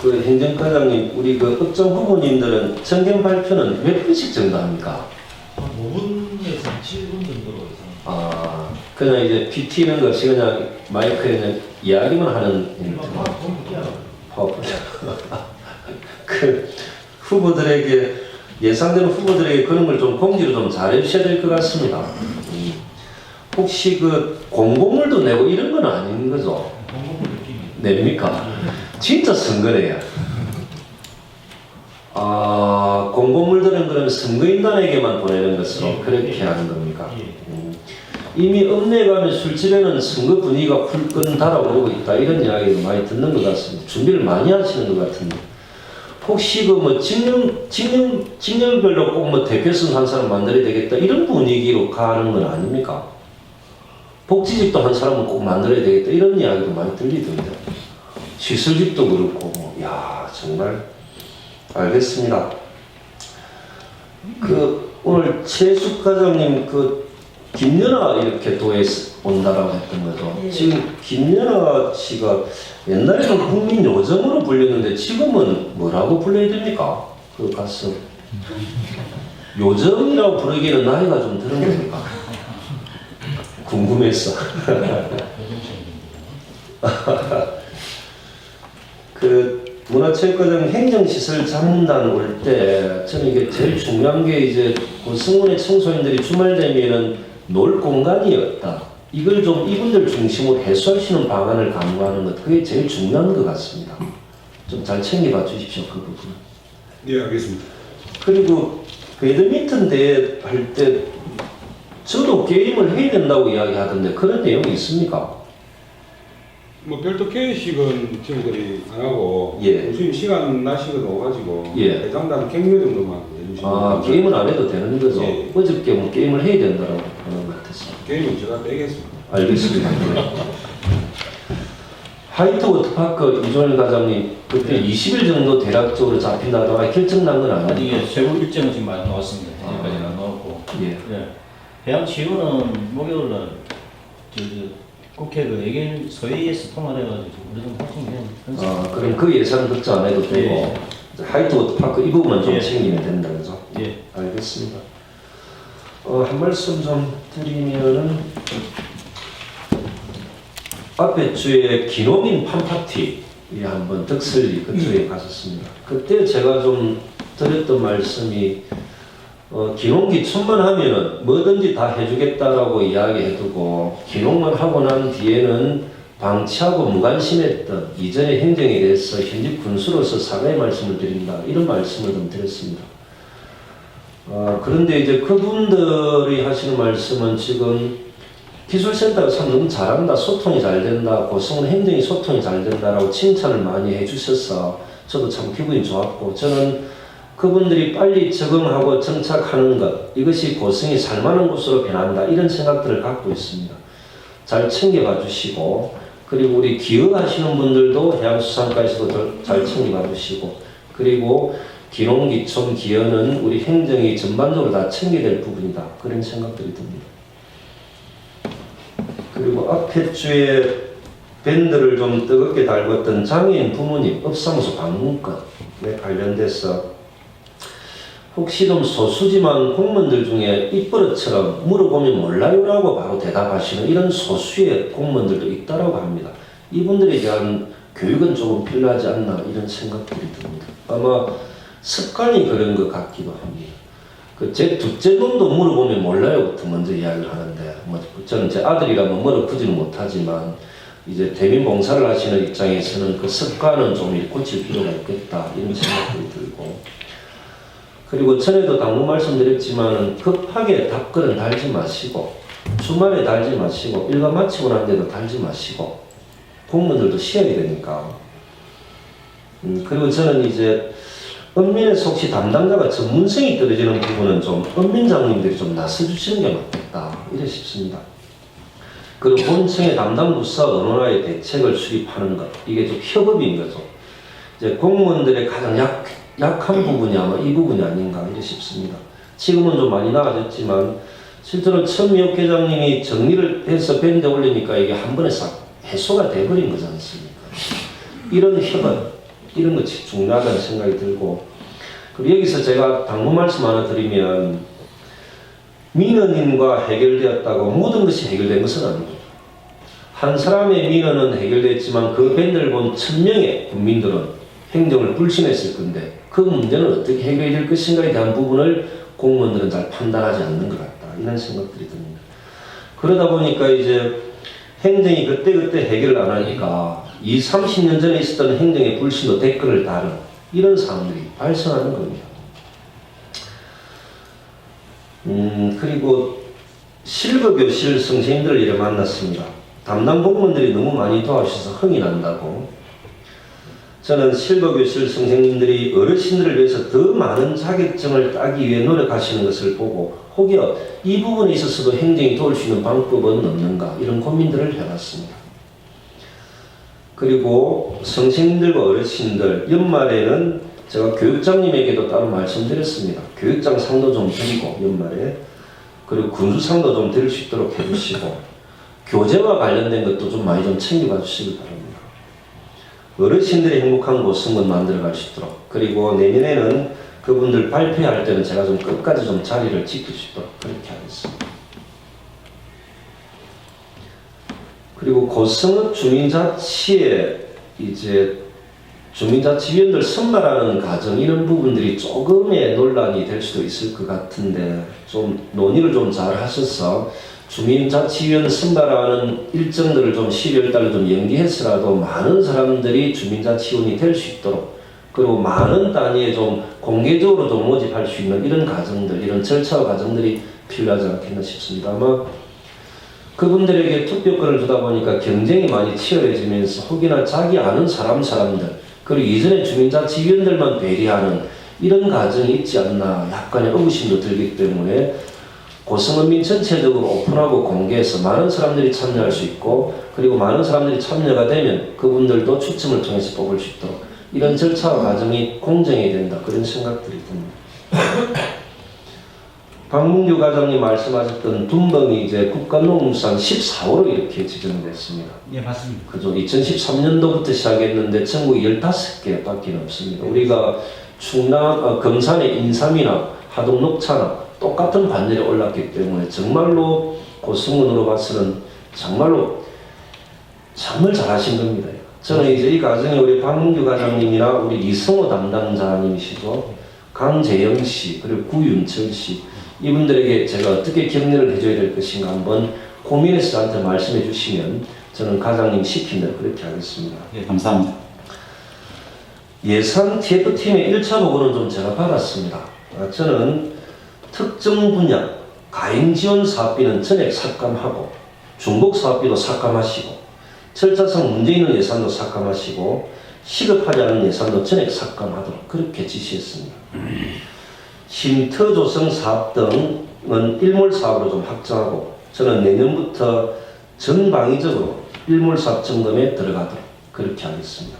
그 행정과장님, 우리 그 업종 후보님들은 정견 발표는 몇 분씩 정도 합니까? 한 5분에서 7분 정도로. 아, 그냥 이제 PT는 것이 그냥 마이크에 그냥 이야기만 하는 아, 본부야. 파워포인트. 그 후보들에게 예상되는 후보들에게 그런 걸 좀 공지를 좀 잘해주셔야 될 것 같습니다. 음. 혹시 그 공고물도 내고 이런 건 아닌 거죠? 냅니까? 진짜 선거래요. 아, 공고물들은 그러면 선거인단에게만 보내는 것으로 예, 그렇게 예. 하는 겁니까? 예. 음. 이미 읍내에 가면 술집에는 선거 분위기가 훌끈 달아오르고 있다 이런 이야기를 많이 듣는 것 같습니다. 준비를 많이 하시는 것 같은데 혹시 그뭐 직령 직령 직렬별로 꼭 뭐 대표선 한 사람 만들어야 되겠다 이런 분위기로 가는 건 아닙니까? 복지집도 한 사람은 꼭 만들어야 되겠다 이런 이야기도 많이 들리던데 시설집도 그렇고 뭐, 야 정말 알겠습니다. 그 오늘 최숙 과장님 그 김연아 이렇게 도에 온다라고 했던 거죠. 예. 지금 김연아 씨가 옛날에는 국민 요정으로 불렸는데 지금은 뭐라고 불러야 됩니까? 그 가수 요정이라고 부르기에는 나이가 좀 드는 겁니까? 궁금했어. 그 문화체육과장 행정시설 자문단 올때 저는 이게 제일 중요한 게 이제 고승원의 청소년들이 주말 되면은 놀 공간이 없다. 이걸 좀 이분들 중심으로 해소할 수 있는 방안을 강구하는 것 그게 제일 중요한 것 같습니다. 좀 잘 챙겨봐 주십시오 그 부분. 예, 알겠습니다. 그리고 배드민턴 대회 할 때 저도 게임을 해야 된다고 이야기하던데 그런 내용이 있습니까? 뭐 별도 계획식은 지금까지 안 하고 예. 교수님 시간 나시거든 오가지고 예. 대장단 격려 정도만 해주시면 아 게임은 안 해도 되는 거죠. 예. 어저께 뭐 게임을 해야 된다고 하는 것 같았어요. 게임은 제가 빼겠습니다. 알겠습니다. 네. 하이트 워터파크 이종일 과장님 그때 20일 정도 대략적으로 잡힌다다가 결정난 건 아니 아니에요? 이게 세부 일정은 지금 많이 나왔습니다. 아. 여기까지는 안 나왔고. 예. 예. 해양 치유는 목요일 날 저, 저, 국회 그 예결 소위에서 통화해가지고 우리 좀 확정해야 아 그럼 그 예산 걱정 안 해도 되고 하이트 워터 파크 이 부분만 좀 예. 챙기면 된다 그죠? 예. 알겠습니다. 어, 한 말씀 좀 드리면은 앞에 주에 팜파티 이 한번 덕슬리 그쪽에 갔었습니다. 그때 제가 좀 드렸던 말씀이 어, 기농기 천만 하면은 뭐든지 다 해주겠다라고 이야기해두고 기농만 하고 난 뒤에는 방치하고 무관심했던 이전의 행정에 대해서 현직 군수로서 사과의 말씀을 드린다. 이런 말씀을 좀 드렸습니다. 어, 그런데 이제 그분들이 하시는 말씀은 지금 기술센터가 참 너무 잘한다, 소통이 잘 된다, 고성은 행정이 소통이 잘 된다라고 칭찬을 많이 해주셔서 저도 참 기분이 좋았고 저는 그분들이 빨리 적응하고 정착하는 것 이것이 고성이 살만한 곳으로 변한다 이런 생각들을 갖고 있습니다. 잘 챙겨봐 주시고 그리고 우리 기여하시는 분들도 해양수산과에서도 덜- 잘 챙겨봐 주시고 그리고 기농기촌 기여는 우리 행정이 전반적으로 다 챙겨야 될 부분이다 그런 생각들이 듭니다. 그리고 앞에 주에 밴드를 좀 뜨겁게 달궜던 장애인 부모님 업사무소 방문권에 관련돼서 혹시 좀 소수지만 공무원들 중에 입버릇처럼 물어보면 몰라요라고 바로 대답하시는 이런 소수의 공무원들도 있다라고 합니다. 이분들에 대한 교육은 조금 필요하지 않나 이런 생각들이 듭니다. 아마 습관이 그런 것 같기도 합니다. 그 제 둘째 놈도 물어보면 몰라요부터 먼저 이야기를 하는데 뭐 저는 제 아들이라면 물어보지는 못하지만 이제 대민 봉사를 하시는 입장에서는 그 습관은 좀 고칠 필요가 있겠다 이런 생각들이 들고 그리고 전에도 당부 말씀드렸지만 급하게 답글은 달지 마시고 주말에 달지 마시고 일과 마치고 난 데도 달지 마시고 공무원들도 쉬어야 되니까 음, 그리고 저는 이제 은민에서 혹시 담당자가 전문성이 떨어지는 부분은 좀 은민 장님들이 좀 나서주시는 게 맞겠다 이래 싶습니다. 그리고 본청의 담당 부서 언론화의 대책을 수립하는 것 이게 좀 협업인 거죠. 이제 공무원들의 가장 약, 약한 부분이 아마 이 부분이 아닌가 싶습니다. 지금은 좀 많이 나아졌지만 실제로 천미혁 회장님이 정리를 해서 밴드 올리니까 이게 한 번에 싹 해소가 돼버린 거지 않습니까? 이런 협업 이런 것이 중요하다는 생각이 들고 그리고 여기서 제가 당부 말씀 하나 드리면 민원인과 해결되었다고 모든 것이 해결된 것은 아닙니다. 한 사람의 민원은 해결됐지만 그 밴드를 본 천명의 국민들은 행정을 불신했을 건데 그 문제는 어떻게 해결이 될 것인가에 대한 부분을 공무원들은 잘 판단하지 않는 것 같다. 이런 생각들이 듭니다. 그러다 보니까 이제 행정이 그때그때 해결을 안 하니까 2, 30년 전에 있었던 행정의 불신도 댓글을 다는 이런 상황들이 발생하는 겁니다. 음, 그리고 실거교실 선생님들을 이래 만났습니다. 담당 공무원들이 너무 많이 도와주셔서 흥이 난다고. 저는 실거교실 선생님들이 어르신들을 위해서 더 많은 자격증을 따기 위해 노력하시는 것을 보고 혹여 이 부분에 있어서도 행정이 도울 수 있는 방법은 없는가 이런 고민들을 해봤습니다. 그리고 선생님들과 어르신들 연말에는 제가 교육장님에게도 따로 말씀드렸습니다. 교육장 상도 좀 드리고 연말에 그리고 군수상도 좀 드릴 수 있도록 해주시고 교재와 관련된 것도 좀 많이 좀 챙겨봐 주시기 바랍니다. 어르신들이 행복한 고승은 만들어 갈 수 있도록 그리고 내년에는 그분들 발표할 때는 제가 좀 끝까지 좀 자리를 지킬 수 있도록 그렇게 하겠습니다. 그리고 고성읍 주민자치에 이제 주민자치위원들 선발하는 과정 이런 부분들이 조금의 논란이 될 수도 있을 것 같은데 좀 논의를 좀 잘 하셔서 주민자치위원 선발하는 일정들을 좀 12월 달에 좀 연기해서라도 많은 사람들이 주민자치위원이 될 수 있도록 그리고 많은 단위에 좀 공개적으로 좀 모집할 수 있는 이런 과정들 이런 절차와 과정들이 필요하지 않겠나 싶습니다. 아마 그분들에게 투표권을 주다 보니까 경쟁이 많이 치열해지면서 혹여나 자기 아는 사람 사람들 그리고 이전에 주민자치위원들만 배려하는 이런 과정이 있지 않나 약간의 의구심도 들기 때문에 고성은민 전체적으로 오픈하고 공개해서 많은 사람들이 참여할 수 있고 그리고 많은 사람들이 참여가 되면 그분들도 추첨을 통해서 뽑을 수 있도록 이런 절차와 과정이 공정해야 된다 그런 생각들이 듭니다. 박문규 과장님 말씀하셨던 둔벙이 이제 국가농림수산 14호로 이렇게 지정됐습니다. 예, 맞습니다. 그죠. 2013년도부터 시작했는데 전국에 15개밖에 없습니다. 우리가 충남, 어, 금산의 인삼이나 하동 녹차나 똑같은 반열에 올랐기 때문에 정말로 고승문으로 봐서는 정말로 정말 잘하신 겁니다. 저는 이제 이 과정에 우리 박문규 과장님이나 우리 이성호 담당자님이시죠. 강재영 씨, 그리고 구윤철 씨, 이분들에게 제가 어떻게 격려를 해줘야 될 것인가 한번 고민해서 저한테 말씀해 주시면 저는 과장님 대로 그렇게 하겠습니다. 예, 감사합니다. 예산 TF팀의 1차 보고는 좀 제가 받았습니다. 아, 저는 특정 분야 가행 지원 사업비는 전액 삭감하고 중복 사업비도 삭감하시고 절차상 문제 있는 예산도 삭감하시고 시급하지 않은 예산도 전액 삭감하도록 그렇게 지시했습니다. 쉼터 조성 사업 등은 일몰 사업으로 좀 확정하고 저는 내년부터 전방위적으로 일몰 사업 점검에 들어가도록 그렇게 하겠습니다.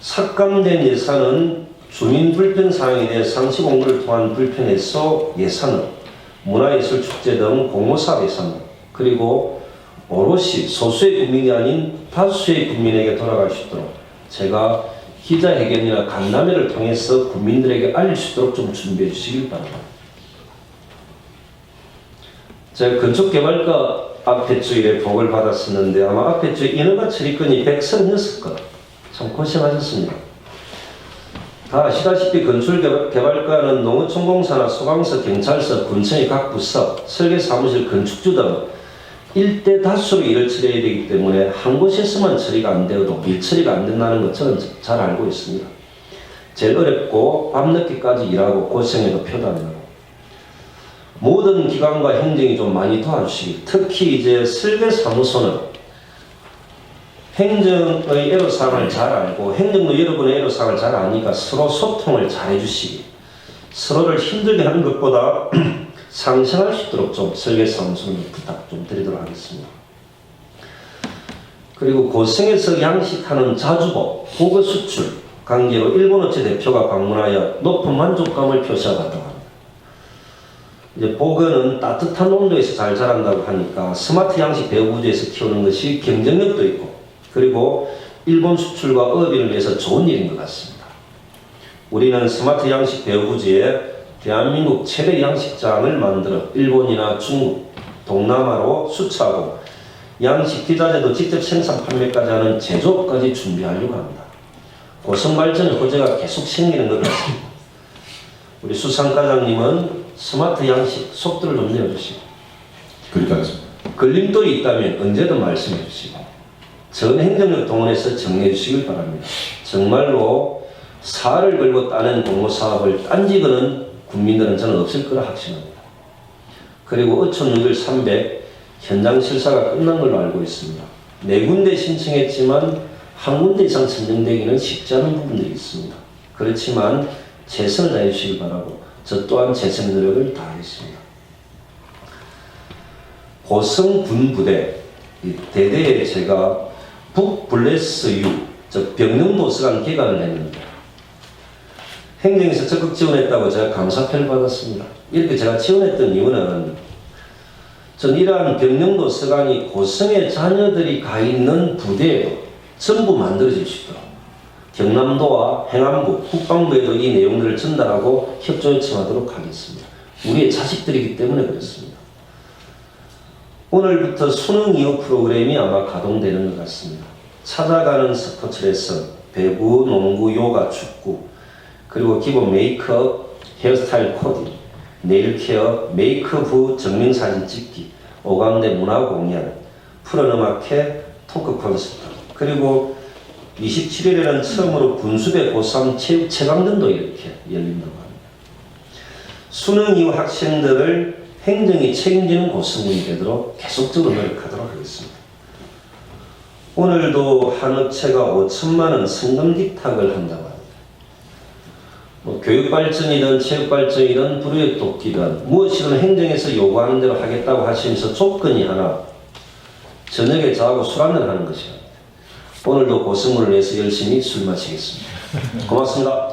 삭감된 예산은 주민 불편 사항에 대해 상시 공부를 통한 불편 해소 예산은 문화예술 축제 등 공모사업 예산 그리고 오롯이 소수의 국민이 아닌 다수의 국민에게 돌아갈 수 있도록 제가 기자회견이나 간담회를 통해서 국민들에게 알릴 수 있도록 좀 준비해 주시길 바랍니다. 제가 건축개발과 앞에 주일에 복을 받았었는데 아마 앞에 주 인허가 처리권이 136건 참 고생하셨습니다. 다 아시다시피 건축개발과는 농어촌공사나 소방서, 경찰서, 군청의 각 부서, 설계사무실, 건축주 등 일대 다수로 일을 처리해야 되기 때문에 한 곳에서만 처리가 안 되어도 밀처리가 안 된다는 것 저는 잘 알고 있습니다. 제일 어렵고 밤늦게까지 일하고 고생해도 표도 안 나고 모든 기관과 행정이 좀 많이 도와주시기. 특히 이제 설계사무소는 행정의 애로사항을 잘 알고 행정도 여러분의 애로사항을 잘 아니까 서로 소통을 잘 해주시기. 서로를 힘들게 하는 것보다 상생할 수 있도록 좀 설계사무소는 부탁 좀 드리도록 하겠습니다. 그리고 고성에서 양식하는 자주복, 보거 수출 관계로 일본 업체 대표가 방문하여 높은 만족감을 표시하다고 합니다. 이제 보거는 따뜻한 온도에서 잘 자란다고 하니까 스마트 양식 배구구조에서 키우는 것이 경쟁력도 있고 그리고 일본 수출과 어업인을 위해서 좋은 일인 것 같습니다. 우리는 스마트 양식 배우부지에 대한민국 최대 양식장을 만들어 일본이나 중국, 동남아로 수출하고 양식 기자재도 직접 생산 판매까지 하는 제조업까지 준비하려고 합니다. 고성 발전의 호재가 계속 생기는 것 같습니다. 우리 수상과장님은 스마트 양식 속도를 좀 내어주시고 그렇게 하겠습니다. 걸림돌이 있다면 언제든 말씀해 주시고 전 행정력 동원해서 정리해 주시길 바랍니다. 정말로 살을 걸고 따낸 공모사업을 딴지거는 국민들은 저는 없을 거라 확신합니다. 그리고 어촌 연결 300 현장 실사가 끝난 걸로 알고 있습니다. 네 군데 신청했지만 한 군데 이상 선정되기는 쉽지 않은 부분들이 있습니다. 그렇지만 최선을 다해 주시길 바라고 저 또한 최선의 노력을 다하겠습니다. 고성 군 부대 이 대대에 제가 북블레스 유, 즉 병릉도서관 개관을 했는데 행정에서 적극 지원했다고 제가 감사표를 받았습니다. 이렇게 제가 지원했던 이유는 전 이러한 병릉도서관이 고성의 자녀들이 가 있는 부대에도 전부 만들어질 수 있도록 경남도와 행안부, 국방부에도 이 내용들을 전달하고 협조 요청하도록 하겠습니다. 우리의 자식들이기 때문에 그렇습니다. 오늘부터 수능 이후 프로그램이 아마 가동되는 것 같습니다. 찾아가는 스포츠 레슨, 배구, 농구, 요가, 축구, 그리고 기본 메이크업, 헤어스타일 코디, 네일 케어, 메이크업 후 증명사진 찍기, 오감대 문화 공연, 푸른 음악회, 토크 콘서트, 그리고 27일에는 처음으로 군수대 고3 체육 체강전도 이렇게 열린다고 합니다. 수능 이후 학생들을 행정이 책임지는 고성군이 되도록 계속적으로 노력하도록 하겠습니다. 오늘도 한 업체가 5천만 원 성금 기탁을 한다고. 뭐 교육 발전이든 체육 발전이든 불우의 돕기든 무엇이든 행정에서 요구하는 대로 하겠다고 하시면서 조건이 하나 저녁에 저하고 술 한잔 하는 것이야. 오늘도 고성군을 위해서 열심히 술 마시겠습니다. 고맙습니다.